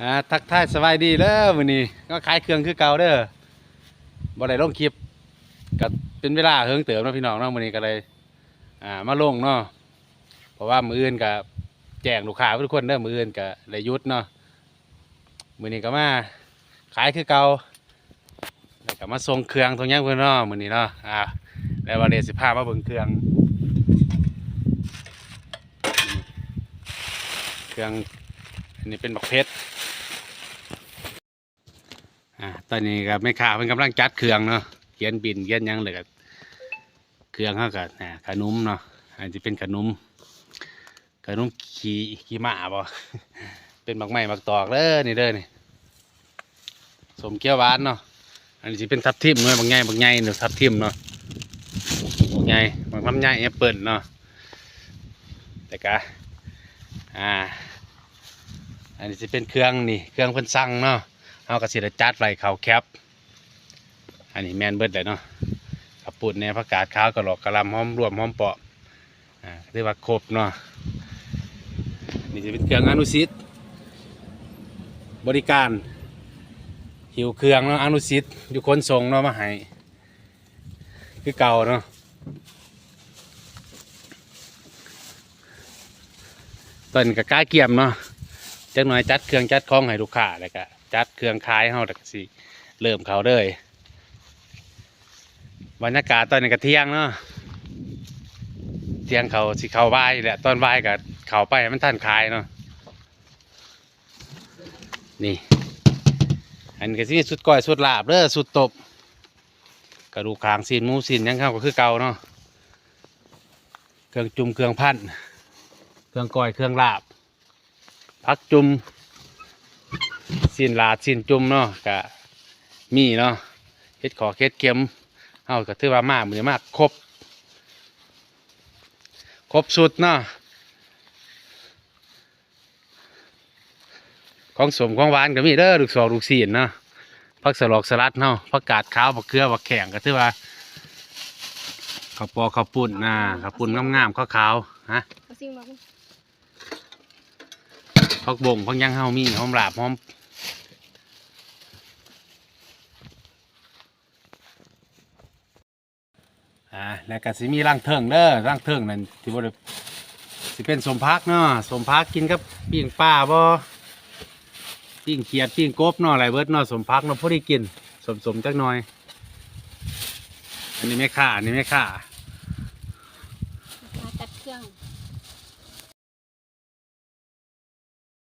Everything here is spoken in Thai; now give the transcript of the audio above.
อ่าทักทายสบายดีเด้อมื้อนี้ก็ขายเครื่องคือเก่าเด้อบ่ได้ลงคลิปก็เป็นเวลาเฮิงเติมเนาะพี่น้องเนาะมื้อนี้ก็เลยอ่ามาลงเนาะเพราะว่ามื้ออื่นก็แจ้งลูกค้าทุกคนเด้อมื้ออื่นก็ได้หยุดเนาะมื้อนี้ก็มาขายคือเก่าแล้วก็มาส่งเครื่องตรงยังเพิ่นเนาะมื้อนี้เนาะอ่าแล้ววันนี้สิพามาเบิ่งเครื่อง เครื่อง อันนี้เป็นบักเพชรอ่าตอนนี้ก็แม่ค้าเพิ่นกำลังจัดเครื่องเนาะเขียนบินเขียนยังเลยก็เครื่องเขาก็อ่าขนมเนาะอันนี้เป็นขนมขนมขี้ขี้หมาบ่เป็นบักไม้บักตอกเด้อนี่เด้อนี่สมเกี๊ยวหวานเนาะอันนี้สิเป็นทับทิมเนาะบางใหญ่บางใหญ่เนาะทับทิมเนาะบางใหญ่บางลำใหญ่แอปเปิลเนาะแต่ก็อ่า อันนี้จะเป็นเครื่องนี่เครื่องเพิ่นสั่งเนาะเอากระสิได้จัดไว้เขาแคปอันนี้แมนเบิดเลยเนาะกระปุ่นเนี่ยผักกาดขาวกระหลอกกระลำหอมรวมหอมเปาะอ่าเรียกว่าครบเนาะนี่จะเป็นเครื่องอนุสิทธิ์บริการหิวเครื่องเนาะอนุสิทธิ์อยู่คนส่งเนาะมาให้คือเก่าเนาะตอนนก็กล้าเกี่ยมเนาะ จักหน่อยจัดเครื่องจัดของให้ลูกค้าแล้วก็จัดเครื่องขายเฮาแล้วก็สิเริ่มเขาเลยบรรยากาศตอนนี้ก็เที่ยงเนาะเที่ยงเขาสิเขาบ่ายแหละตอนบ่ายก็เขาไปให้มันทันขายเนาะนี่ อันนี้ก็สิสุดก้อยสุดลาบเด้อสุดตบกระดูกคางซีนมูซีนยังเข้าก็คือเก่าเนาะเครื่องจุ่มเครื่องพันเครื่องก้อยเครื่องลาบ พักจุ่มสินลาดสินจุ่มเนาะกะมีเนาะเฮ็ดขอเฮ็ดเข็มเฮาก็ถือว่ามากมือมากครบ ครบสุดเนาะของสมของหวานก็มีเด้อลูกสอกลูกศีนเนาะผักสลอกสลัดเนาะผักกาดขาวผักเกลือผักแข็งก็ถือว่าข้าวปอข้าวปุ้นนะข้าวปุ้นงามๆข้าวๆฮะเอาสิ่งมา พักบงพักย่างเฮามีหอมหลาบหอมอ่าแล้วก็สิมีร่างเทิงเด้อร่างเทิงนั่นที่บ่ได้สิเป็นสมพักเนาะสมพักกินกับปิ้งปลาบอปิ้งเขียดปิ้งกบเนาะอะไรเบิดเนาะสมพักเนาะพอได้กินสมสมจักหน่อย อันนี้ไม่ค่าอันนี้ไม่ค่ามาจัดเครื่อง